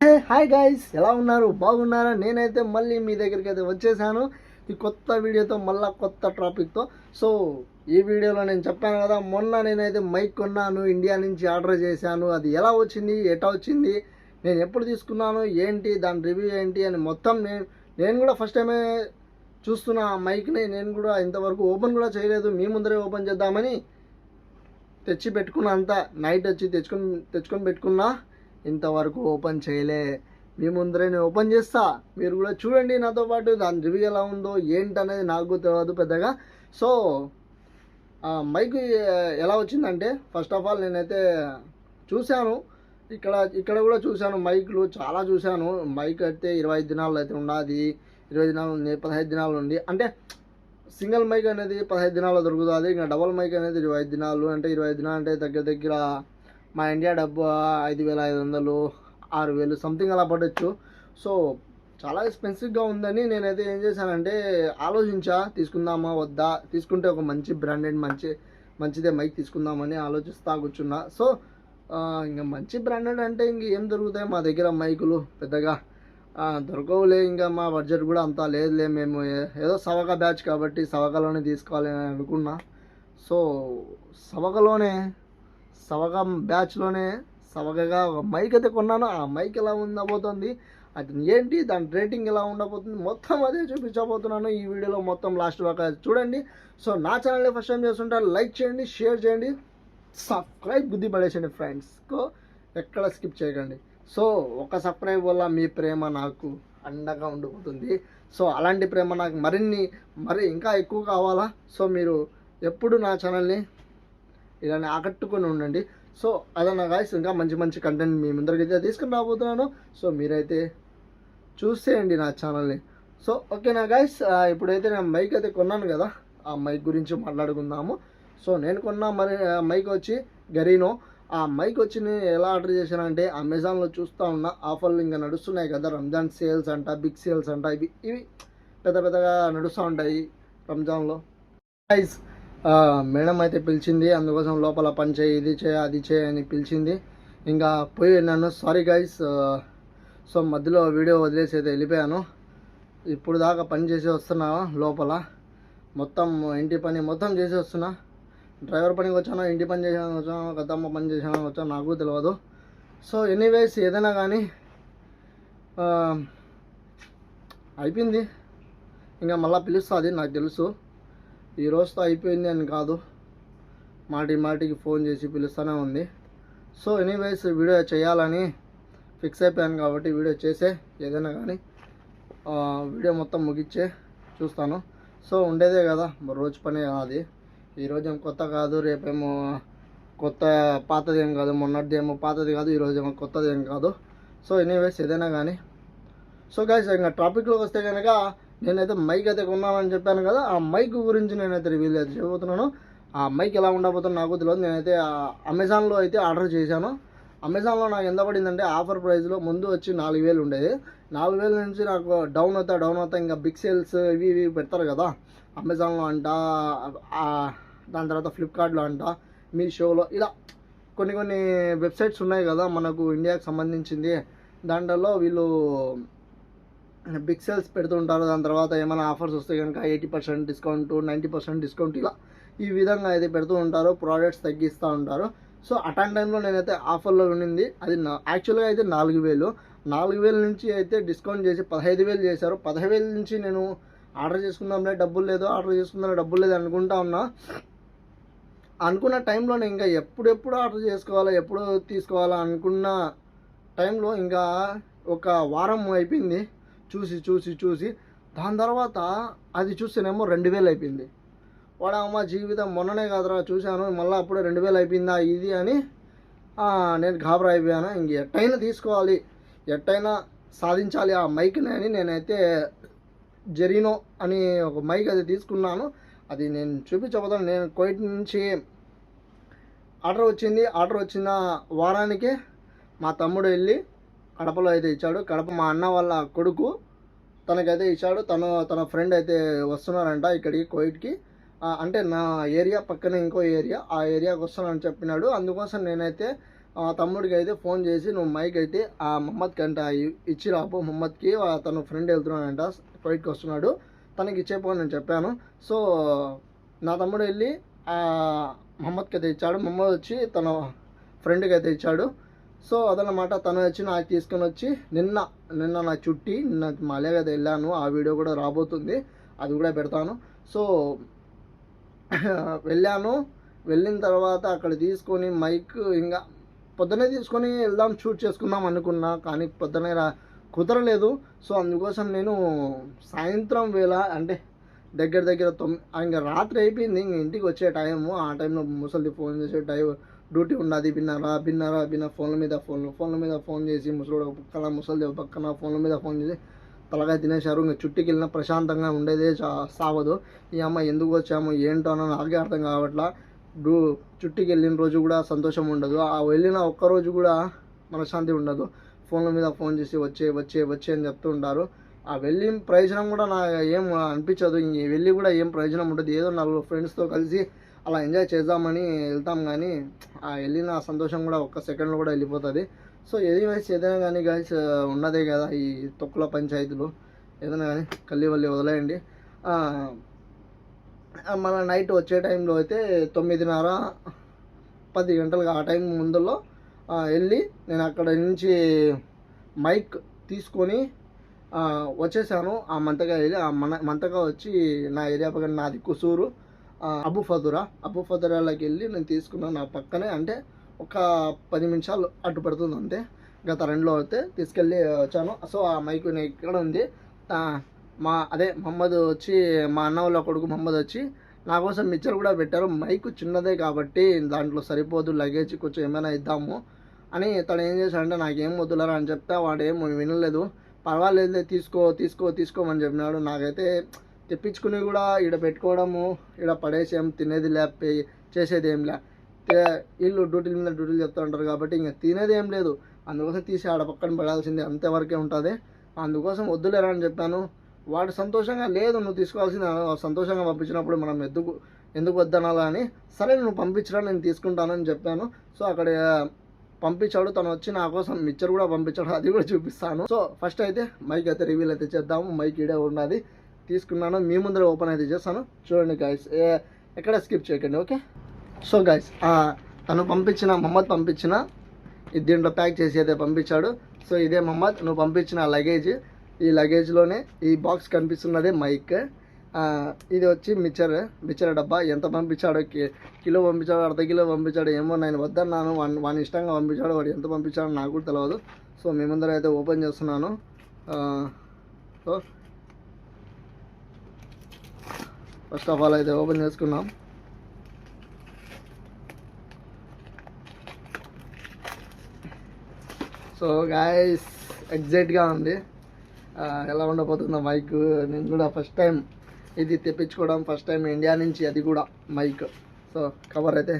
Hey hi guys ఎలా ఉన్నారు? బాగున్నారా? నేనైతే మళ్ళీ మీ దగ్గరికి అయితే వచ్చేసాను. ఈ కొత్త వీడియోతో మళ్ళీ కొత్త టాపిక్తో. సో ఈ వీడియోలో నేను చెప్పాను కదా మొన్న నేనైతే మైక్ కొన్నాను ఇండియా నుంచి ఆర్డర్ చేశాను. అది ఎలా వచ్చింది? ఎటా వచ్చింది? నేను ఎప్పుడు తీసుకున్నాను? ఏంటి? దాని రివ్యూ ఏంటి? అని మొత్తం నేను నేను కూడా ఫస్ట్ టైమే చూస్తున్న ఆ మైక్ని. నేను కూడా ఇంతవరకు ఓపెన్ కూడా చేయలేదు. మీ ముందరే ఓపెన్ చేద్దామని తెచ్చి పెట్టుకున్నా అంతా. నైట్ వచ్చి తెచ్చుకొని తెచ్చుకొని పెట్టుకున్నా. ఇంతవరకు ఓపెన్ చేయలే. మీ ముందరే నేను ఓపెన్ చేస్తా. మీరు కూడా చూడండి నాతో పాటు దాని రివ్యూ ఎలా ఉందో ఏంటనేది నాకు తెలియదు పెద్దగా. సో మైక్ ఎలా వచ్చిందంటే ఫస్ట్ ఆఫ్ ఆల్ నేనైతే చూశాను. ఇక్కడ ఇక్కడ కూడా చూశాను మైక్లు చాలా చూశాను. మైక్ అయితే ఇరవై దినాలు అయితే ఉన్నది. ఇరవై దినాలు ఉంది పదహైదు దినాలు ఉంది. అంటే సింగిల్ మైక్ అనేది పదహైదు దినాలు దొరుకుతుంది. ఇంకా డబల్ మైక్ అనేది ఇరవై ఐదు దినాలు అంటే ఇరవై దినాలు అంటే దగ్గర దగ్గర మా ఇండియా డబ్బు ఐదు వేల ఐదు వందలు ఆరు వేలు సంథింగ్ అలా పడవచ్చు సో చాలా ఎక్స్పెన్సివ్గా ఉందని నేనైతే ఏం చేశానంటే ఆలోచించా తీసుకుందామా వద్దా? తీసుకుంటే ఒక మంచి బ్రాండెడ్ మంచి మంచిదే మైక్ తీసుకుందామని ఆలోచిస్తా కూర్చున్నా. సో ఇంకా మంచి బ్రాండెడ్ అంటే ఇంక ఏం దొరుకుతాయి? మా దగ్గర మైకులు పెద్దగా దొరకవులే. ఇంకా మా బడ్జెట్ కూడా అంతా లేదులే. మేము ఏదో సవక బ్యాచ్ కాబట్టి సవకలోనే తీసుకోవాలి అని అనుకున్నా. సో సవకలోనే సవగా బ్యాచ్లోనే సవగగా ఒక మైక్ అయితే కొన్నాను. ఆ మైక్ ఎలా ఉండబోతుంది? అది ఏంటి? దాని రేటింగ్ ఎలా ఉండబోతుంది? మొత్తం అదే చూపించబోతున్నాను ఈ వీడియోలో మొత్తం లాస్ట్ వరకు చూడండి. సో నా ఛానల్ని ఫస్ట్ టైం చేస్తుంటారు లైక్ చేయండి షేర్ చేయండి సబ్స్క్రైబ్ బుద్ధి పడేసండి ఫ్రెండ్స్కో ఎక్కడ స్కిప్ చేయకండి. సో ఒక సబ్స్క్రైబ్ వల్ల మీ ప్రేమ నాకు అండగా ఉండిపోతుంది. సో అలాంటి ప్రేమ నాకు మరిన్ని మరి ఇంకా ఎక్కువ కావాలా? సో మీరు ఎప్పుడు నా ఛానల్ని ఇలానే ఆకట్టుకొని ఉండండి. సో అదన్న గాయస్ ఇంకా మంచి మంచి కంటెంట్ మీ ముందరికి అయితే తీసుకుని రాబోతున్నాను. సో మీరైతే చూసేయండి నా ఛానల్ని సో ఓకేనా గాయస్ ఇప్పుడైతే నేను మైక్ అయితే కొన్నాను కదా ఆ మైక్ గురించి మాట్లాడుకుందాము. సో నేను కొన్న మరి మైక్ వచ్చి గరీనో ఆ మైక్ వచ్చి నేను ఎలా ఆర్డర్ చేశానంటే అమెజాన్లో చూస్తూ ఉన్న ఆఫర్లు ఇంకా నడుస్తున్నాయి కదా రంజాన్ సేల్స్ అంట బిగ్ సేల్స్ అంట ఇవి ఇవి పెద్ద పెద్దగా నడుస్తూ ఉంటాయి రంజాన్లో గైస్ మేడం అయితే పిలిచింది అందుకోసం లోపల పని చేయి ఇది చేయ అది చేయి అని పిలిచింది. ఇంకా పోయి నన్ను సారీ గైస్ సో మధ్యలో వీడియో వదిలేసి అయితే వెళ్ళిపోయాను. ఇప్పుడు దాకా పని చేసి వస్తున్నా లోపల. మొత్తం ఇంటి పని మొత్తం చేసి వస్తున్నా. డ్రైవర్ పనికి వచ్చానో ఇంటి పని చేసాను వచ్చానో గతమ్మ పని చేసానో వచ్చానో నాకు తెలియదు సో ఎనీవేస్ ఏదైనా కానీ అయిపోయింది. ఇంకా మళ్ళీ పిలుస్తుంది నాకు తెలుసు. ఈ రోజుతో అయిపోయింది అని కాదు. మాటి మాటికి ఫోన్ చేసి పిలుస్తూనే ఉంది. సో ఎనీవేస్ వీడియో చేయాలని ఫిక్స్ అయిపోయాను కాబట్టి వీడియో చేసే ఏదైనా కానీ వీడియో మొత్తం ముగిచ్చే చూస్తాను. సో ఉండేదే కదా రోజు పని అది. ఈరోజు ఏం కొత్త కాదు రేపేమో కొత్త పాతది ఏం కాదు మొన్నటిది ఏమో పాతది కాదు ఈరోజు ఏమో కొత్తది ఏం కాదు. సో ఎనీవేస్ ఏదైనా కానీ. సో గైస్ ఇంకా టాపిక్లోకి వస్తే కనుక నేనైతే మైక్ అయితే కొన్నానని చెప్పాను కదా ఆ మైక్ గురించి నేనైతే రివ్యూ అయితే చేయబోతున్నాను. ఆ మైక్ ఎలా ఉండబోతుందో నాకు తెలియదు. నేనైతే అమెజాన్లో అయితే ఆర్డర్ చేశాను. అమెజాన్లో నాకు ఎంత పడిందంటే ఆఫర్ ప్రైస్లో ముందు వచ్చి నాలుగు వేలు ఉండేది. నాలుగు వేల నుంచి నాకు డౌన్ అవుతా డౌన్ అవుతా ఇంకా బిగ్ సేల్స్ ఇవి ఇవి పెడతారు కదా అమెజాన్లో అంట దాని తర్వాత ఫ్లిప్కార్ట్లో అంట మీషోలో ఇలా కొన్ని కొన్ని వెబ్సైట్స్ ఉన్నాయి కదా మనకు ఇండియాకి సంబంధించింది. దాంట్లో వీళ్ళు బిగ్ సేల్స్ పెడుతుంటారు. దాని తర్వాత ఏమైనా ఆఫర్స్ వస్తే కనుక eighty percent discount ninety percent discount ఇలా ఈ విధంగా అయితే పెడుతూ ఉంటారు. ప్రోడక్ట్స్ తగ్గిస్తూ ఉంటారు. సో అటాన్ టైంలో నేనైతే ఆఫర్లో ఉండింది అది నా యాక్చువల్గా అయితే నాలుగు వేలు. నాలుగు వేల నుంచి అయితే డిస్కౌంట్ చేసి పదహైదు వేలు చేశారు. పదహైదు వేల నుంచి నేను ఆర్డర్ చేసుకుందాంలే డబ్బులు లేదు. ఆర్డర్ చేసుకుందాం డబ్బులు లేదు అనుకుంటా ఉన్నా. అనుకున్న టైంలోనే ఇంకా ఎప్పుడెప్పుడు ఆర్డర్ చేసుకోవాలా ఎప్పుడు తీసుకోవాలా అనుకున్న టైంలో ఇంకా ఒక వారం అయిపోయింది. చూసి చూసి చూసి దాని తర్వాత అది చూస్తేనేమో రెండు వేలు అయిపోయింది. వాడు అమ్మ జీవితం మొన్ననే కాదురా చూశాను మళ్ళీ అప్పుడే రెండు వేలు అయిపోయిందా ఇది అని నేను గాబరా అయిపోయాను ఇంక ఎట్టయినా తీసుకోవాలి ఎట్టయినా సాధించాలి ఆ మైక్ని అని నేనైతే జెరీనో అని ఒక మైక్ అది తీసుకున్నాను. అది నేను చూపించబోతాను నేను కోయిట్ నుంచి ఆర్డర్ వచ్చింది. ఆర్డర్ వచ్చిన వారానికే మా తమ్ముడు వెళ్ళి కడపలో అయితే ఇచ్చాడు. కడప మా అన్న వాళ్ళ కొడుకు తనకైతే ఇచ్చాడు. తను తన ఫ్రెండ్ అయితే వస్తున్నారంట ఇక్కడికి కోయిట్కి. అంటే నా ఏరియా పక్కన ఇంకో ఏరియా. ఆ ఏరియాకి వస్తానని చెప్పినాడు. అందుకోసం నేనైతే ఆ తమ్ముడికి అయితే ఫోన్ చేసి నువ్వు మైక్ అయితే ఆ మహమ్మద్కి అంట ఇచ్చి రాపు మహమ్మద్కి. తన ఫ్రెండ్ వెళ్తున్నాడంట కోయిట్కి వస్తున్నాడు. తనకి ఇచ్చేపో నేను చెప్పాను. సో నా తమ్ముడు వెళ్ళి ఆ మహమ్మద్కి అయితే ఇచ్చాడు. మహమ్మద్ వచ్చి తన ఫ్రెండ్కి అయితే ఇచ్చాడు. సో అదనమాట తను వచ్చి నాకు తీసుకొని వచ్చి నిన్న నిన్న నా చుట్టి నిన్న మలే కదా వెళ్ళాను. ఆ వీడియో కూడా రాబోతుంది. అది కూడా పెడతాను. సో వెళ్ళాను. వెళ్ళిన తర్వాత అక్కడ తీసుకొని మైక్ ఇంకా పొద్దునే తీసుకొని వెళ్దాం షూట్ చేసుకుందాం అనుకున్నా కానీ పొద్దునే రా కుదరలేదు. సో అందుకోసం నేను సాయంత్రం వేళ అంటే దగ్గర దగ్గర తొమ్మిది ఇంకా రాత్రి అయిపోయింది. ఇంక ఇంటికి వచ్చే టైము. ఆ టైంలో ముసలిది ఫోన్ చేసే టైం డ్యూటీ ఉన్నది బిన్నారా బిన్నారా బిన్న ఫోన్ల మీద ఫోన్ ఫోన్ల మీద ఫోన్ చేసి ముసలోడు పక్కన ముసలి పక్కన ఫోన్ల మీద ఫోన్ చేసి తలగా తినేశారు. ఇంకా చుట్టుకి వెళ్ళినా ప్రశాంతంగా ఉండేదే సావదు. ఈ అమ్మ ఎందుకు వచ్చాము ఏంటో అని నాకే అర్థం కావట్లా. డూ చుట్టుకి వెళ్ళిన రోజు కూడా సంతోషం ఉండదు. ఆ వెళ్ళిన ఒక్క రోజు కూడా మనశ్శాంతి ఉండదు. ఫోన్ల మీద ఫోన్ చేసి వచ్చే వచ్చే వచ్చే అని చెప్తూ ఉంటారు. ఆ వెళ్ళిన ప్రయోజనం కూడా నాకు ఏం అనిపించదు. ఇంక వెళ్ళి కూడా ఏం ప్రయోజనం ఉండదు. ఏదో నలుగురు ఫ్రెండ్స్తో కలిసి అలా ఎంజాయ్ చేద్దామని వెళ్తాం కానీ ఆ వెళ్ళిన సంతోషం కూడా ఒక్క సెకండ్లో కూడా వెళ్ళిపోతుంది. సో ఏది వయసు ఏదైనా కానీ గాయస్ ఉన్నదే కదా ఈ తొక్కుల పంచాయతీలు. ఏదైనా కానీ కల్లివల్లి వదిలేయండి. మన నైట్ వచ్చే టైంలో అయితే తొమ్మిదిన్నర పది గంటలకు ఆ టైం ముందులో వెళ్ళి నేను అక్కడ నుంచి మైక్ తీసుకొని వచ్చేసాను. ఆ మంతగా వెళ్ళి ఆ మన మంతగా వచ్చి నా ఏరియా పక్కన నాది కుసూరు. అబు ఫదురా. అబు ఫదురాలోకి వెళ్ళి నేను తీసుకున్నాను నా పక్కనే అంటే ఒక పది నిమిషాలు అడ్డు పడుతుంది అంతే. గత రెండులో అయితే తీసుకెళ్ళి వచ్చాను. సో ఆ మైక్ నేను ఇక్కడ ఉంది. మా అదే మహమ్మద్ వచ్చి మా అన్న వాళ్ళ కొడుకు మహమ్మద్ వచ్చి నా కోసం మిక్చర్ కూడా పెట్టారు. మైక్ చిన్నదే కాబట్టి దాంట్లో సరిపోదు లగేజ్ కొంచెం ఏమైనా ఇద్దాము అని తను ఏం చేశాడంటే నాకేం వద్దులరా అని చెప్తే వాడు ఏం వినలేదు. పర్వాలేదు తీసుకో తీసుకో తీసుకోమని చెప్పినాడు. నాకైతే తెప్పించుకుని కూడా ఈడ పెట్టుకోవడము ఈడ పడేసాం తినేది లేపే చేసేది ఏం లే వీళ్ళు డ్యూటీల మీద డ్యూటీలు చెప్తూ ఉంటారు కాబట్టి ఇంకా తినేది ఏం లేదు. అందుకోసం తీసి ఆడ పక్కన పడాల్సిందే అంతవరకే ఉంటుంది. అందుకోసం వద్దులేరా అని చెప్పాను. వాడు సంతోషంగా లేదు నువ్వు తీసుకోవాల్సింది సంతోషంగా పంపించినప్పుడు మనం ఎందుకు ఎందుకు వద్దనాలా అని సరే నువ్వు పంపించరా నేను తీసుకుంటానని చెప్పాను. సో అక్కడ పంపించాడు తను వచ్చి నా కోసం మిక్చర్ కూడా పంపించాడు అది కూడా చూపిస్తాను. సో ఫస్ట్ అయితే మైక్ అయితే రివీల్ అయితే చేద్దాము మైక్ ఇడే ఉన్నది తీసుకున్నాను. మీ ముందర ఓపెన్ అయితే చేస్తాను. చూడండి గాయస్ ఎక్కడ స్కిప్ చేయకండి ఓకే సో గాయస్ తను పంపించిన మహమ్మద్ పంపించిన ఇది దీంట్లో ప్యాక్ చేసి అయితే పంపించాడు. సో ఇదే మహమ్మద్ నువ్వు పంపించిన లగేజ్ ఈ లగేజ్లోనే ఈ బాక్స్ కనిపిస్తున్నదే మైక్ ఇది వచ్చి మిక్చర్ మిక్చర్ డబ్బా. ఎంత పంపించాడో కిలో పంపించాడు అర్ధ కిలో పంపించాడు ఏమో నేను వద్దన్నాను. వాని వాని ఇష్టంగా పంపించాడు వాడు ఎంత పంపించాడో నాకు కూడా తెలియదు సో మీ ముందర అయితే ఓపెన్ చేస్తున్నాను. సో ఫస్ట్ ఆఫ్ ఆల్ అయితే ఓపెన్ చేసుకున్నాం. సో గాయస్ ఎగ్జైట్గా ఉంది. ఎలా ఉండబోతుందో మైక్ నేను కూడా ఫస్ట్ టైం ఇది తెప్పించుకోవడం ఫస్ట్ టైం ఇండియా నుంచి అది కూడా మైక్ సో కవర్ అయితే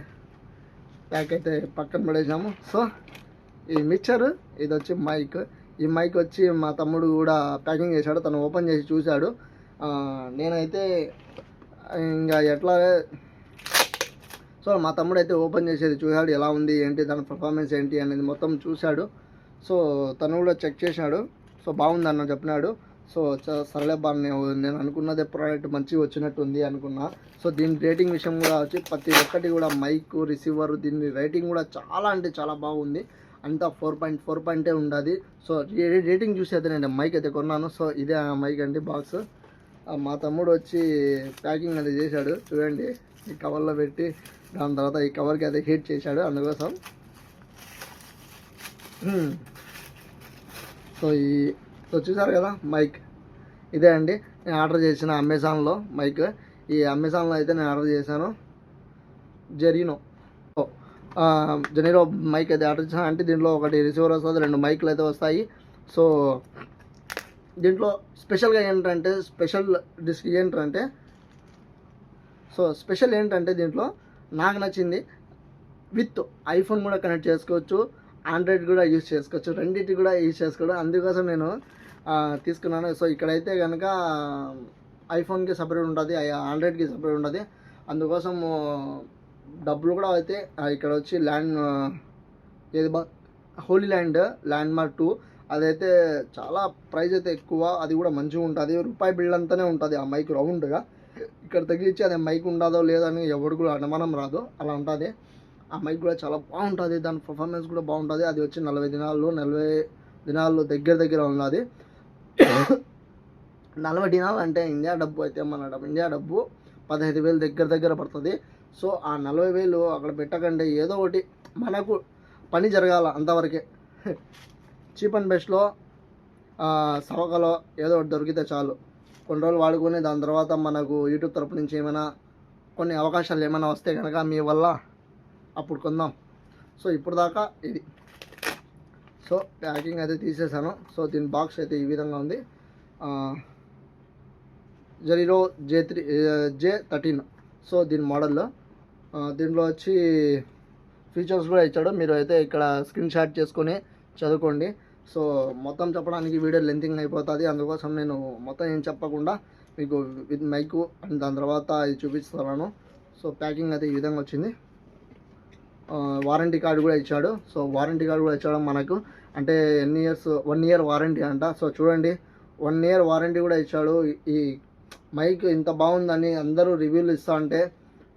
ప్యాక్ అయితే పక్కన పడేసాము. సో ఈ మిక్చర్ ఇది వచ్చి మైక్ ఈ మైక్ వచ్చి మా తమ్ముడు కూడా ప్యాకింగ్ చేశాడు తను ఓపెన్ చేసి చూశాడు. నేనైతే ఇంకా ఎట్లా సో మా తమ్ముడు అయితే ఓపెన్ చేసేది చూశాడు ఎలా ఉంది ఏంటి దాని పర్ఫార్మెన్స్ ఏంటి అనేది మొత్తం చూశాడు. సో తను కూడా చెక్ చేశాడు. సో బాగుందన్న చెప్పినాడు. సో చ- సరేలే బా నేను అనుకున్నదే ప్రోడక్ట్ మంచిగా వచ్చినట్టు ఉంది అనుకున్నా. సో దీని రేటింగ్ విషయం కూడా వచ్చి ప్రతి ఒక్కటి కూడా మైక్ రిసీవర్ దీని రేటింగ్ కూడా చాలా అంటే చాలా బాగుంది. అంతా ఫోర్ పాయింట్ ఫోర్ పాయింటే ఉండదు. సో రేటింగ్ చూసి అయితే నేను మైక్ అయితే కొన్నాను. సో ఇదే ఆ మైక్ అండి బాక్స్ మా తమ్ముడు వచ్చి ప్యాకింగ్ అది చేశాడు. చూడండి ఈ కవర్లో పెట్టి దాని తర్వాత ఈ కవర్కి అయితే హీట్ చేశాడు అందుకోసం. సో ఈ సో చూసారు కదా మైక్ ఇదే అండి నేను ఆర్డర్ చేసిన అమెజాన్లో మైక్ ఈ అమెజాన్లో అయితే నేను ఆర్డర్ చేశాను. జెరీనో ఓ, జెరీనో మైక్ అయితే ఆర్డర్ చేశాను. అంటే దీంట్లో ఒకటి రిసీవర్ వస్తుంది రెండు మైక్లు అయితే వస్తాయి. సో దీంట్లో స్పెషల్గా ఏంటంటే స్పెషల్ డిస్క్ ఏంటంటే సో స్పెషల్ ఏంటంటే దీంట్లో నాకు నచ్చింది విత్ ఐఫోన్ కూడా కనెక్ట్ చేసుకోవచ్చు ఆండ్రాయిడ్ కూడా యూజ్ చేసుకోవచ్చు రెండింటి కూడా యూజ్ చేసుకోవడం. అందుకోసం నేను తీసుకున్నాను. సో ఇక్కడైతే కనుక ఐఫోన్కి సపరేట్ ఉంటుంది ఆండ్రాయిడ్కి సపరేట్ ఉంటుంది. అందుకోసం డబ్బులు కూడా అయితే ఇక్కడ వచ్చి ల్యాండ్ ఏది బా Holi land land mark two అదైతే చాలా ప్రైస్ అయితే ఎక్కువ అది కూడా మంచిగా ఉంటుంది. రూపాయి బిల్డ్ అంతానే ఉంటుంది ఆ మైక్ రౌండ్గా. ఇక్కడ తగిలించి అదే మైక్ ఉండదో లేదని ఎవరు కూడా అనుమానం రాదు అలా ఉంటుంది. ఆ మైక్ కూడా చాలా బాగుంటుంది దాని పర్ఫార్మెన్స్ కూడా బాగుంటుంది. అది వచ్చి నలభై దినాలు నలభై దినాల్లో దగ్గర దగ్గర ఉన్నది నలభై దినాలు అంటే ఇండియా డబ్బు అయితే మన డబ్బు ఇండియా డబ్బు పదహైదు వేలు దగ్గర దగ్గర పడుతుంది. సో ఆ నలభై వేలు అక్కడ పెట్టకండి ఏదో ఒకటి మనకు పని జరగాల అంతవరకే. చీప్ అండ్ బెస్ట్లో సవకలో ఏదో ఒకటి దొరికితే చాలు. కొన్ని రోజులు వాడుకొని దాని తర్వాత మనకు యూట్యూబ్ తరపు నుంచి ఏమైనా కొన్ని అవకాశాలు ఏమైనా వస్తే కనుక మీ వల్ల అప్పుడు కొందాం. సో ఇప్పుడు దాకా ఇది. సో ప్యాకింగ్ అయితే తీసేసాను. సో దీని బాక్స్ అయితే ఈ విధంగా ఉంది. Zero J three J thirteen so దీని మోడల్లో. దీంట్లో వచ్చి ఫీచర్స్ కూడా ఇచ్చాడు. మీరు అయితే ఇక్కడ స్క్రీన్ షాట్ చేసుకొని చదువుకోండి. సో మొత్తం చెప్పడానికి వీడియో లెంతింగ్ అయిపోతుంది. అందుకోసం నేను మొత్తం ఏం చెప్పకుండా మీకు విత్ మైకు అండ్ దాని తర్వాత ఇది చూపిస్తున్నాను సో ప్యాకింగ్ అయితే ఈ విధంగా వచ్చింది. వారంటీ కార్డు కూడా ఇచ్చాడు. సో వారంటీ కార్డు కూడా ఇచ్చాడు మనకు. అంటే ఎన్ని ఇయర్స్ వన్ ఇయర్ వారంటీ అంట. సో చూడండి వన్ ఇయర్ వారంటీ కూడా ఇచ్చాడు. ఈ మైక్ ఇంత బాగుందని అందరూ రివ్యూలు ఇస్తా అంటే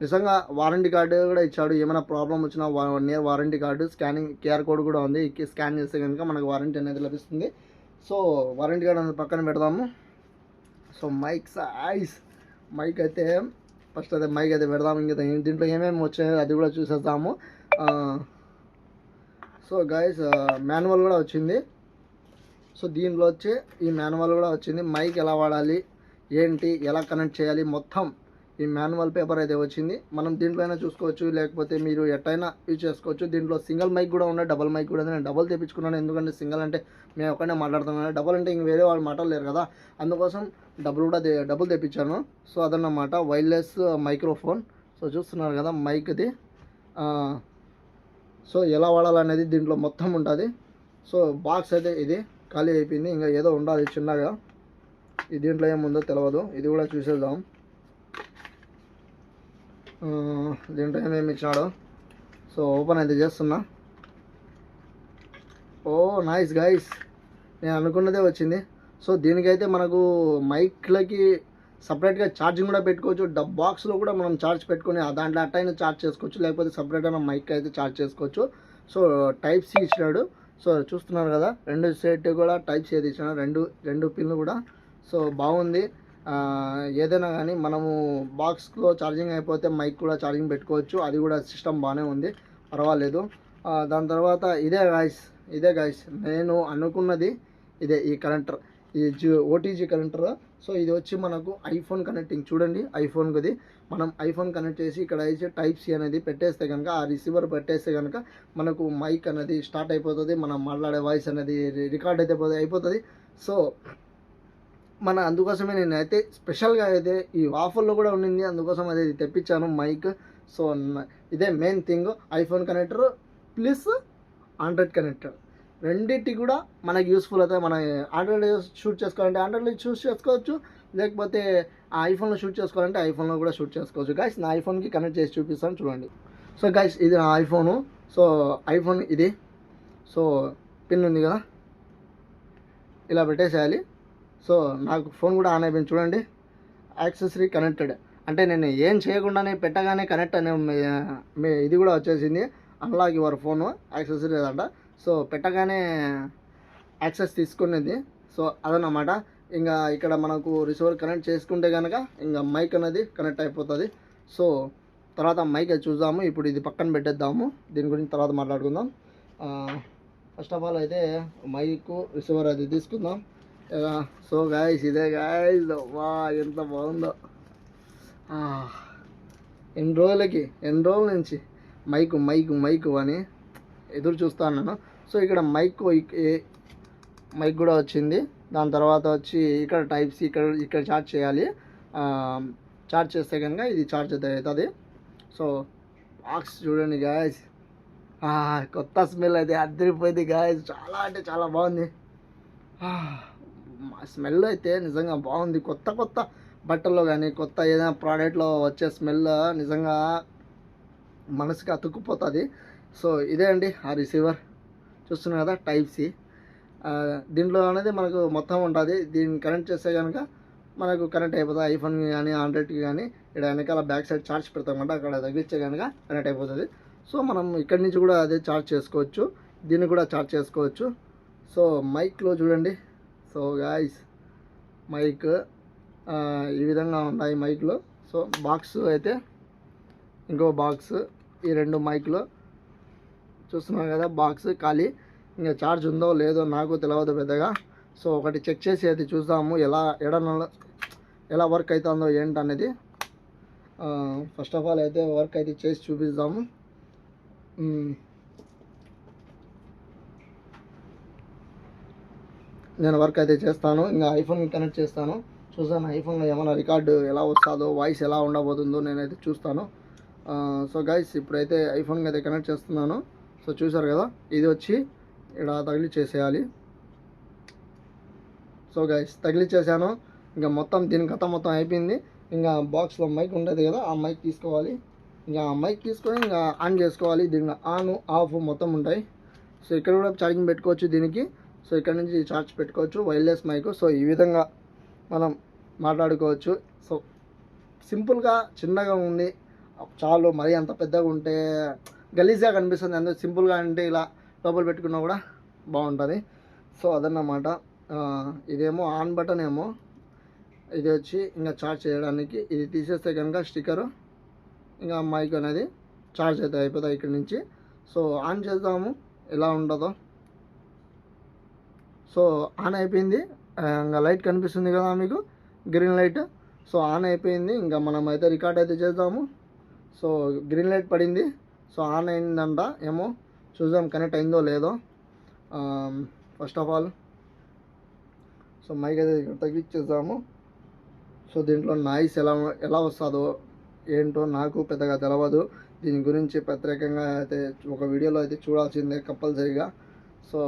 నిజంగా వారంటీ కార్డు కూడా ఇచ్చాడు. ఏమైనా ప్రాబ్లం వచ్చినా one year warranty card scanning QR code కూడా ఉంది. స్కాన్ చేస్తే కనుక మనకు వారంటీ అనేది లభిస్తుంది. సో వారంటీ కార్డు అనేది పక్కన పెడదాము. సో మైక్స్ ఐస్ మైక్ అయితే ఫస్ట్ అయితే మైక్ అయితే పెడదాము. ఇంకా దీంట్లో ఏమేమి వచ్చాయో అది కూడా చూసేద్దాము. సో గైస్ మాన్యువల్ కూడా వచ్చింది. సో దీనిలో వచ్చి ఈ మాన్యువల్ కూడా వచ్చింది. మైక్ ఎలా వాడాలి? ఏంటి? ఎలా కనెక్ట్ చేయాలి? మొత్తం ఈ మాన్యువల్ పేపర్ అయితే వచ్చింది. మనం దీంట్లోనే చూసుకోవచ్చు లేకపోతే మీరు ఎట్టయినా యూజ్ చేసుకోవచ్చు. దీంట్లో సింగిల్ మైక్ కూడా ఉన్నాయి డబల్ మైక్ కూడా నేను డబల్ తెప్పించుకున్నాను ఎందుకంటే సింగిల్ అంటే మేము ఒక్కడే మాట్లాడుతున్నాను. డబల్ అంటే ఇంక వేరే వాళ్ళు మాట్లాడలేరు కదా. అందుకోసం డబుల్ కూడా డబుల్ తెప్పించాను. సో అదన్నమాట వైర్లెస్ మైక్రోఫోన్. సో చూస్తున్నారు కదా మైక్ది సో ఎలా వాడాలనేది దీంట్లో మొత్తం ఉంటుంది. సో బాక్స్ అయితే ఇది ఖాళీ అయిపోయింది. ఇంకా ఏదో ఉండాలి చిన్నగా. దీంట్లో ఏముందో తెలియదు ఇది కూడా చూసేద్దాం. దీంట్లో ఏమేమి ఇచ్చినాడో సో ఓపెన్ అయితే చేస్తున్నా. ఓ నైస్ గైస్ నేను అనుకున్నదే వచ్చింది. సో దీనికైతే మనకు మైక్లకి సపరేట్గా ఛార్జింగ్ కూడా పెట్టుకోవచ్చు. డబ్ బాక్స్లో కూడా మనం ఛార్జ్ పెట్టుకొని దాంట్లో అట్టయినా ఛార్జ్ చేసుకోవచ్చు. లేకపోతే సపరేట్ అయిన మైక్ అయితే ఛార్జ్ చేసుకోవచ్చు. సో టైప్ సి ఇచ్చినాడు. సో చూస్తున్నారు కదా రెండు సెట్ కూడా టైప్ సి అయితే ఇచ్చినాడు. రెండు రెండు పిన్లు కూడా. సో బాగుంది. ఏదైనా కానీ మనము బాక్స్లో ఛార్జింగ్ అయిపోతే మైక్ కూడా ఛార్జింగ్ పెట్టుకోవచ్చు. అది కూడా సిస్టమ్ బాగానే ఉంది. పర్వాలేదు. దాని తర్వాత ఇదే గాయస్ ఇదే గాయస్ నేను అనుకున్నది ఇదే ఈ కరెంటర్ ఈ జి ఓటీజీ కరెంటర్. సో ఇది వచ్చి మనకు ఐఫోన్ కనెక్టింగ్. చూడండి ఐఫోన్కి ఇది మనం ఐఫోన్ కనెక్ట్ చేసి ఇక్కడ అయితే టైప్ సి అనేది పెట్టేస్తే కనుక ఆ రిసీవర్ పెట్టేస్తే కనుక మనకు మైక్ అనేది స్టార్ట్ అయిపోతుంది. మనం మాట్లాడే వాయిస్ అనేది రికార్డ్ అయితే అయిపోతుంది. సో మన అందుకోసమే నేనైతే స్పెషల్గా అయితే ఈ ఆఫర్లో కూడా ఉండింది అందుకోసం అది తెప్పించాను మైక్. సో ఇదే main thing iPhone connector plus Android connector. రెండింటి కూడా మనకి యూస్ఫుల్ అవుతాయి మన ఆండ్రాయిడ్ షూట్ చేసుకోవాలంటే ఆండ్రాయిడ్లో షూట్ చేసుకోవచ్చు. లేకపోతే ఐఫోన్లో షూట్ చేసుకోవాలంటే ఐఫోన్లో కూడా షూట్ చేసుకోవచ్చు. గాయస్ నా ఐఫోన్కి కనెక్ట్ చేసి చూపిస్తాను చూడండి. సో గాయస్ ఇది నా ఐఫోను. సో ఐఫోన్ ఇది. సో పిన్ ఉంది కదా. ఇలా పెట్టేసేయాలి. సో నాకు ఫోన్ కూడా ఆన్ అయిపోయింది. చూడండి యాక్సెసరీ కనెక్టెడ్ అంటే నేను ఏం చేయకుండానే పెట్టగానే కనెక్ట్ అనే మీ ఇది కూడా వచ్చేసింది. అన్లాక్ యువర్ ఫోను యాక్సెసరీ అదంట సో పెట్టగానే యాక్సెస్ తీసుకునేది. సో అదనమాట ఇంకా ఇక్కడ మనకు రిసీవర్ కనెక్ట్ చేసుకుంటే కనుక ఇంకా మైక్ అనేది కనెక్ట్ అయిపోతుంది. సో తర్వాత మైక్ అది చూద్దాము. ఇప్పుడు ఇది పక్కన పెట్టేద్దాము. దీని గురించి తర్వాత మాట్లాడుకుందాం. ఫస్ట్ ఆఫ్ ఆల్ అయితే మైక్ రిసీవర్ అది తీసుకుందాం. సో గాయస్ ఇదే గాయస్ వా ఎంత బాగుందో. ఎన్ని రోజులకి? ఎన్ని రోజుల నుంచి? మైకు మైకు మైకు అని ఎదురు చూస్తాను నేను సో ఇక్కడ మైక్ మైక్ కూడా వచ్చింది. దాని తర్వాత వచ్చి ఇక్కడ టైప్స్ ఇక్కడ ఇక్కడ చార్జ్ చేయాలి. చార్జ్ చేస్తే కనుక ఇది చార్జ్ అయితే అవుతుంది. సో బాక్స్ చూడండి గాయస్ కొత్త స్మెల్ అయితే అద్దరిపోయింది గాయస్ చాలా అంటే చాలా బాగుంది. స్మెల్ అయితే నిజంగా బాగుంది. కొత్త కొత్త బట్టల్లో కానీ కొత్త ఏదైనా ప్రోడక్ట్లో వచ్చే స్మెల్ నిజంగా మనసుకి అతుక్కుపోతుంది. సో ఇదే అండి ఆ రిసీవర్. చూస్తున్నాం కదా టైప్ సి దీంట్లో అనేది మనకు మొత్తం ఉంటుంది దీన్ని కనెక్ట్ చేస్తే కనుక మనకు కనెక్ట్ అయిపోతుంది. ఐఫోన్ కానీ ఆండ్రాయిడ్కి కానీ ఇక్కడ వెనకాల బ్యాక్ సైడ్ ఛార్జ్ పెడతామంట అక్కడ తగిలిస్తే కనుక కనెక్ట్ అయిపోతుంది. సో మనం ఇక్కడి నుంచి కూడా అదే ఛార్జ్ చేసుకోవచ్చు. దీన్ని కూడా ఛార్జ్ చేసుకోవచ్చు. సో మైక్లో చూడండి. సో గాయస్ మైక్ ఈ విధంగా ఉన్నాయి మైక్లో సో బాక్స్ అయితే ఇంకో బాక్స్ ఈ రెండు మైక్లు చూస్తున్నాం కదా బాక్స్ ఖాళీ. ఇంకా ఛార్జ్ ఉందో లేదో నాకు తెలియదు పెద్దగా. సో ఒకటి చెక్ చేసి అయితే చూద్దాము ఎలా ఎడ ఎలా వర్క్ అవుతుందో ఏంటనేది ఫస్ట్ ఆఫ్ ఆల్ అయితే వర్క్ అయితే చేసి చూపిద్దాము. నేను వర్క్ అయితే చేస్తాను. ఇంకా ఐఫోన్ కనెక్ట్ చేస్తాను. చూసాను ఐఫోన్లో ఏమైనా రికార్డు ఎలా వస్తుందో వాయిస్ ఎలా ఉండబోతుందో నేనైతే చూస్తాను. సో గైస్ ఇప్పుడైతే ఐఫోన్కి అయితే కనెక్ట్ చేస్తున్నాను. సో చూసారు కదా ఇది వచ్చి ఇక్కడ తగిలిచ్చేసేయాలి. So guys తగిలిచ్చేసాను. ఇంకా మొత్తం దీని కథ మొత్తం అయిపోయింది. ఇంకా బాక్స్లో మైక్ ఉంటుంది కదా ఆ మైక్ తీసుకోవాలి. ఇంకా ఆ మైక్ తీసుకొని ఇంకా ఆన్ చేసుకోవాలి. దీనిలో ఆన్ ఆఫ్ మొత్తం ఉంటాయి. సో ఇక్కడ కూడా ఛార్జింగ్ పెట్టుకోవచ్చు దీనికి. సో ఇక్కడ నుంచి ఛార్జ్ పెట్టుకోవచ్చు వైర్లెస్ మైక్ సో ఈ విధంగా మనం మాట్లాడుకోవచ్చు. సో సింపుల్గా చిన్నగా ఉంది. చాలు మరీ అంత పెద్దగా ఉంటే గలీజ్గా కనిపిస్తుంది. అందులో సింపుల్గా అంటే ఇలా లోపల పెట్టుకున్నా కూడా బాగుంటుంది. సో అదన్నమాట. ఇదేమో ఆన్ బటన్ ఏమో. ఇది వచ్చి ఇంకా ఛార్జ్ చేయడానికి ఇది తీసేస్తే కనుక స్టిక్కరు ఇంకా మైక్ అనేది ఛార్జ్ అయితే అయిపోతాయి ఇక్కడ నుంచి. సో ఆన్ చేద్దాము. ఎలా ఉంటుందో సో ఆన్ అయిపోయింది. ఇంకా లైట్ కనిపిస్తుంది కదా మీకు గ్రీన్ లైట్. సో ఆన్ అయిపోయింది. ఇంకా మనం అయితే రికార్డ్ అయితే చేద్దాము. సో గ్రీన్ లైట్ పడింది. సో ఆన్ అయిందంట ఏమో చూద్దాం కనెక్ట్ అయిందో లేదో. First of all so mic అయితే ఇక్కడ తగ్గించేద్దాము. సో దీంట్లో నాయిస్ ఎలా ఎలా వస్తుందో ఏంటో నాకు పెద్దగా తెలియదు దీని గురించి ప్రత్యేకంగా అయితే ఒక వీడియోలో అయితే చూడాల్సిందే కంపల్సరీగా. సో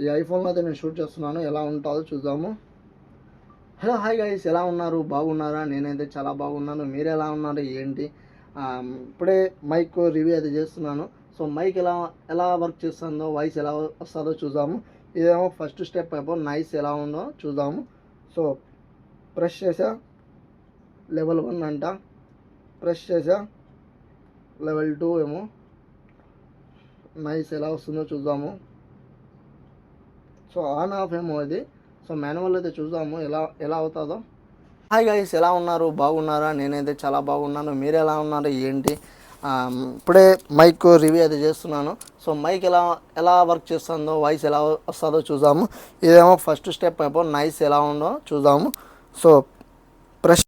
ఈ ఐఫోన్లో అయితే నేను షూట్ చేస్తున్నాను. ఎలా ఉంటుందో చూద్దాము. హలో హాయ్ గైస్ ఎలా ఉన్నారు? బాగున్నారా? నేనైతే చాలా బాగున్నాను. మీరు ఎలా ఉన్నారు? ఏంటి? ఇప్పుడే మైక్ రివ్యూ అయితే చేస్తున్నాను. సో మైక్ ఎలా ఎలా వర్క్ చేస్తుందో వాయిస్ ఎలా వస్తుందో చూద్దాము. ఇదేమో ఫస్ట్ స్టెప్ ఏమో నైస్ ఎలా ఉందో చూద్దాము. సో ప్రెస్ చేసా. లెవెల్ వన్ అంట. ప్రెస్ చేసా. లెవెల్ టూ ఏమో. నైస్ ఎలా వస్తుందో చూద్దాము. సో ఆన్ ఆఫ్ ఏమో ఇది సో మాన్యువల్ అయితే చూద్దాము ఎలా ఎలా అవుతుందో. హాయ్ గైస్ ఎలా ఉన్నారు? బాగున్నారా? నేనైతే చాలా బాగున్నాను. మీరు ఎలా ఉన్నారు? ఏంటి? ఇప్పుడే మైక్ రివ్యూ అయితే చేస్తున్నాను. సో మైక్ ఎలా ఎలా వర్క్ చేస్తుందో వాయిస్ ఎలా వస్తుందో చూద్దాము. ఇదేమో ఫస్ట్ స్టెప్ ఏమో నైస్ ఎలా ఉందో చూద్దాము. సో ప్రెస్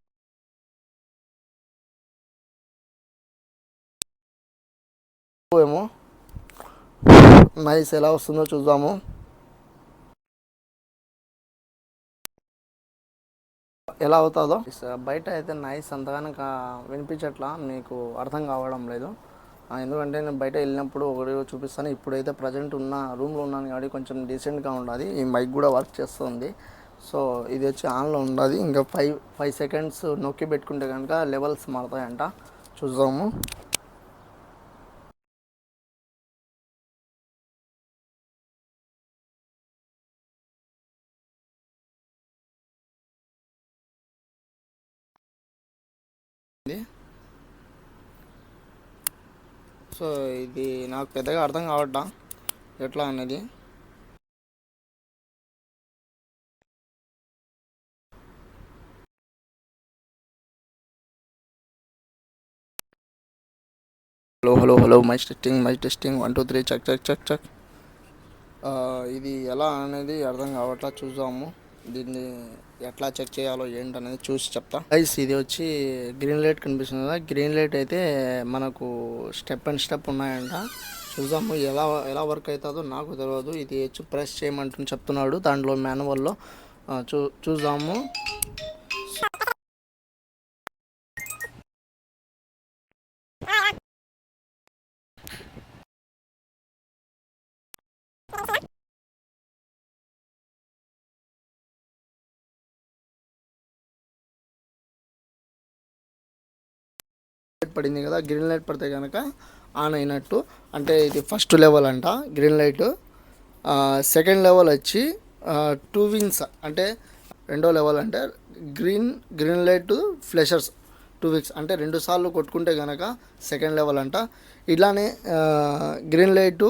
ఏమో నైస్ ఎలా వస్తుందో చూద్దాము. ఎలా అవుతుందో. Uh, బయట అయితే నైస్ అంతగానో కా- వినిపించట్లా మీకు అర్థం కావడం లేదు. ఎందుకంటే నేను బయట వెళ్ళినప్పుడు ఒకటి చూపిస్తాను. ఇప్పుడైతే ప్రజెంట్ ఉన్న రూమ్లో ఉన్నాను కాబట్టి కొంచెం డీసెంట్గా ఉండాలి. ఈ మైక్ కూడా వర్క్ చేస్తుంది. సో ఇది వచ్చి ఆన్లో ఉండాలి. ఇంకా ఫైవ్ ఫైవ్ సెకండ్స్ నొక్కి పెట్టుకుంటే కనుక లెవెల్స్ మారుతాయంట. చూద్దాము. సో ఇది నాకు పెద్దగా అర్థం కావట్లా? ఎట్లా అనేది? Hello hello hello mic testing mic testing one two three check check check check ఇది ఎలా అనేది అర్థం కావట్లా చూద్దాము. దీన్ని ఎట్లా చెక్ చేయాలో ఏంటనేది చూసి చెప్తా. గైస్ ఇది వచ్చి గ్రీన్ లైట్ కనిపిస్తుంది కదా. గ్రీన్ లైట్ అయితే మనకు స్టెప్ అండ్ స్టెప్ ఉన్నాయంట. చూద్దాము ఎలా ఎలా వర్క్ అవుతుందో నాకు తెలియదు. ఇది వచ్చి ప్రెస్ చేయమంటూ చెప్తున్నాడు దాంట్లో మాన్యువల్లో చూ చూద్దాము. పడింది కదా గ్రీన్ లైట్ పడితే కనుక ఆన్ అయినట్టు. అంటే ఇది ఫస్ట్ లెవెల్ అంట గ్రీన్ లైట్ సెకండ్ లెవెల్ వచ్చి టూ వింగ్స్ అంటే రెండో లెవెల్ అంటే green green light flashers two weeks అంటే రెండు సార్లు కొట్టుకుంటే కనుక సెకండ్ లెవెల్ అంట. ఇట్లానే గ్రీన్ లైటు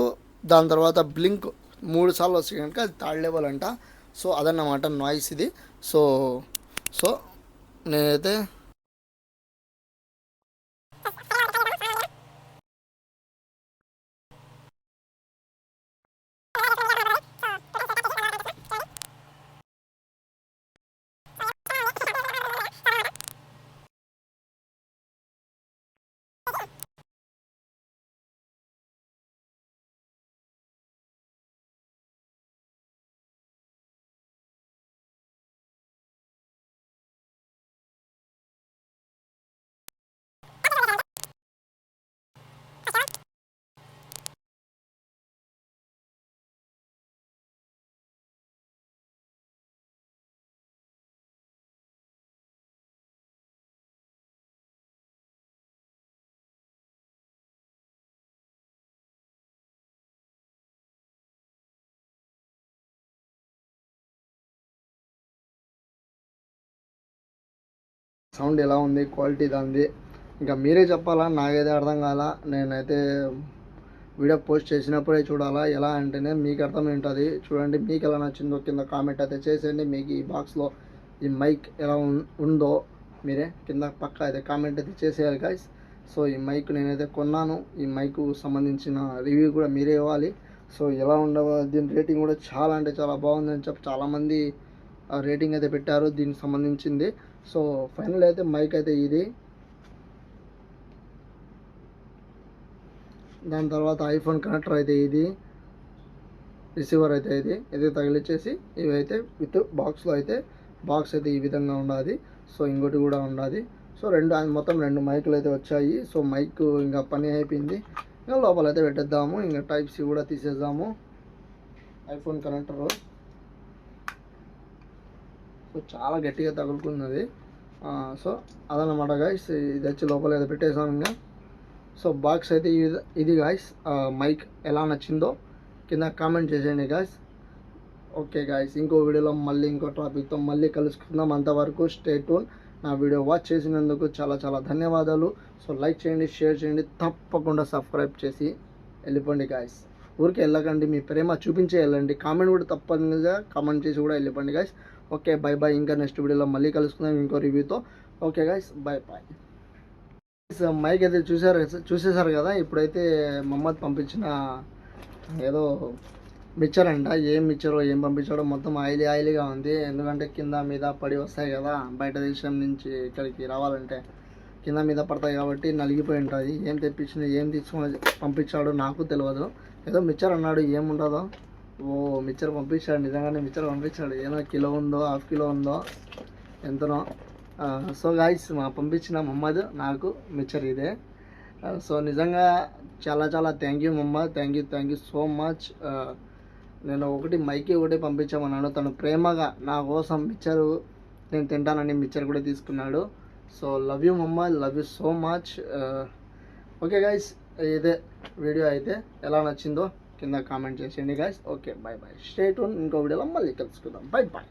దాని తర్వాత బ్లింక్ మూడు సార్లు వస్తే కనుక అది థర్డ్ లెవెల్ అంట. సో అదన్నమాట నాయిస్ ఇది. సో సో నేనైతే సౌండ్ ఎలా ఉంది? క్వాలిటీ దాంది ఇంకా మీరే చెప్పాలా? నాకైతే అర్థం కాల. నేనైతే వీడియో పోస్ట్ చేసినప్పుడే చూడాలా. ఎలా అంటేనే మీకు అర్థం ఉంటుంది చూడండి మీకు ఎలా నచ్చిందో కింద కామెంట్ అయితే చేసేయండి. మీకు ఈ బాక్స్లో ఈ మైక్ ఎలా ఉందో మీరే కింద పక్క అయితే కామెంట్ అయితే చేసేయాలి గాయస్ సో ఈ మైక్ నేనైతే కొన్నాను. ఈ మైక్ సంబంధించిన రివ్యూ కూడా మీరే ఇవ్వాలి. సో ఎలా ఉండవో? దీని రేటింగ్ కూడా చాలా అంటే చాలా బాగుందని చెప్పి చాలామంది రేటింగ్ అయితే పెట్టారు. దీనికి సంబంధించింది. సో ఫైనల్ అయితే మైక్ అయితే ఇది. దాని తర్వాత ఐఫోన్ కనెక్టర్ అయితే ఇది. రిసీవర్ అయితే ఇది. ఇది తగిలిచ్చేసి ఇవి అయితే విత్ బాక్స్లో అయితే బాక్స్ అయితే ఈ విధంగా ఉండాలి సో ఇంకోటి కూడా ఉండాలి సో రెండు మొత్తం రెండు మైకులు అయితే వచ్చాయి. సో మైక్ ఇంకా పని అయిపోయింది. ఇంకా లోపల అయితే పెట్టేద్దాము. ఇంకా టైప్ సి కూడా తీసేద్దాము. IPhone connector. సో చాలా గట్టిగా తగులుకున్నది. సో అదనమాట గాయస్ ఇది వచ్చి లోపల ఏదో పెట్టేసాను ఇంకా. సో బాక్స్ అయితే ఇది- ఇది గాయస్ మైక్ ఎలా నచ్చిందో కింద కామెంట్ చేసేయండి గాయస్ ఓకే గాయస్ ఇంకో వీడియోలో మళ్ళీ ఇంకో టాపిక్తో మళ్ళీ కలుసుకుందాం. అంతవరకు స్టే నా వీడియో వాచ్ చేసినందుకు చాలా చాలా ధన్యవాదాలు. సో లైక్ చేయండి షేర్ చేయండి. తప్పకుండా సబ్స్క్రైబ్ చేసి వెళ్ళిపోండి గాయస్ ఊరికే వెళ్ళకండి మీ ప్రేమ చూపించే వెళ్ళండి. కామెంట్ కూడా తప్పనిగా కామెంట్ చేసి కూడా వెళ్ళిపోండి గాయస్ ఓకే బై బాయ్ ఇంకా నెక్స్ట్ వీడియోలో మళ్ళీ కలుసుకుందాం ఇంకో రివ్యూతో okay guys bye bye mic అయితే చూసారు చూసేసారు కదా? ఇప్పుడైతే మహమ్మద్ పంపించిన ఏదో మిక్చర్ అంట. ఏం మిక్చరో ఏం పంపించాడో మొత్తం ఆయిలీ ఆయిలీగా ఉంది. ఎందుకంటే కింద మీద పడి వస్తాయి కదా? బయట దేశం నుంచి ఇక్కడికి రావాలంటే కింద మీద పడతాయి కాబట్టి నలిగిపోయి ఉంటుంది ఏం తెప్పించింది ఏం తీసుకొని పంపించాడో నాకు తెలియదు ఏదో మిక్చర్ అన్నాడు ఏముండదో? ఓ మిక్చర్ పంపించాడు. నిజంగానే మిక్చర్ పంపించాడు. ఏదో కిలో ఉందో హాఫ్ కిలో ఉందో ఎంతనో. సో గాయస్ మా పంపించిన మహమ్మద్ నాకు మిక్చర్ ఇదే. సో నిజంగా చాలా చాలా thank you Mohammed. Thank you thank you so much నేను ఒకటి మైకి ఒకటి పంపించామన్నాను. తను ప్రేమగా నా కోసం మిక్చరు నేను తింటానని మిక్చర్ కూడా తీసుకున్నాడు. So love you Mohammed love you so much okay guys ఇదే వీడియో అయితే ఎలా నచ్చిందో కింద కామెంట్ చేసేయండి guys okay bye bye state ఇంకో వీడియోలో మళ్ళీ కలుసుకుందాం. Bye bye